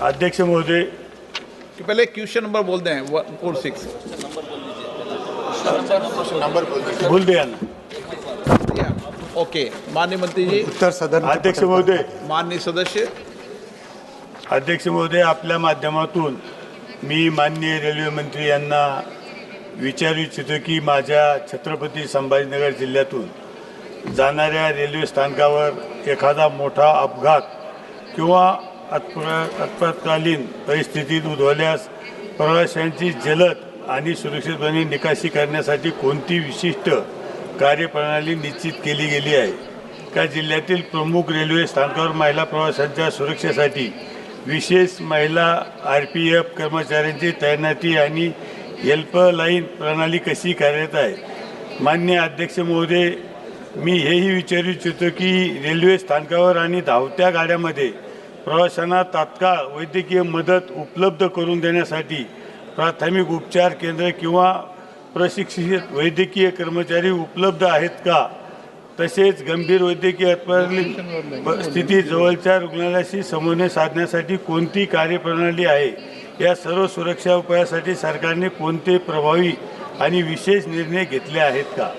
अध्यक्ष महोदय. कि पहले क्वेश्चन नंबर बोल दें वन फोर सिक्स बोल द्या ना ओके माननीय मंत्री जी. उत्तर सदन अध्यक्ष महोदय. माननीय सदस्य. अध्यक्ष महोदय आपल्या माध्यमातून मी माननीय रेल्वे मंत्री यांना विचारू इच्छितो की माझ्या छत्रपती संभाजीनगर जिल्ह्यातून जाणाऱ्या रेल्वे स्थानकावर एखादा मोठा अपघात किंवा अत्प्र आपत्कालीन परिस्थितीत उद्भवल्यास प्रवाशांची जलद आणि सुरक्षितपणे निकासी करण्यासाठी कोणती विशिष्ट कार्यप्रणाली निश्चित केली गेली आहे? का जिल्ह्यातील प्रमुख रेल्वे स्थानकावर महिला प्रवाशांच्या सुरक्षेसाठी विशेष महिला आर पी एफ कर्मचाऱ्यांची तैनाती आणि हेल्पलाईन प्रणाली कशी कार्यरत आहे? मान्य अध्यक्ष महोदय मी हेही विचारू इच्छितो की रेल्वे स्थानकावर आणि धावत्या गाड्यामध्ये प्रवाशांना तात्काळ वैद्यकीय मदत उपलब्ध करून देण्यासाठी प्राथमिक उपचार केंद्र किंवा प्रशिक्षित वैद्यकीय कर्मचारी उपलब्ध आहेत का? तसेच गंभीर वैद्यकीय स्थिती जवळच्या रुग्णालयाशी समन्वय साधण्यासाठी कोणती कार्यप्रणाली आहे? या सर्व सुरक्षा उपायासाठी सरकारने कोणते प्रभावी आणि विशेष निर्णय घेतले आहेत का?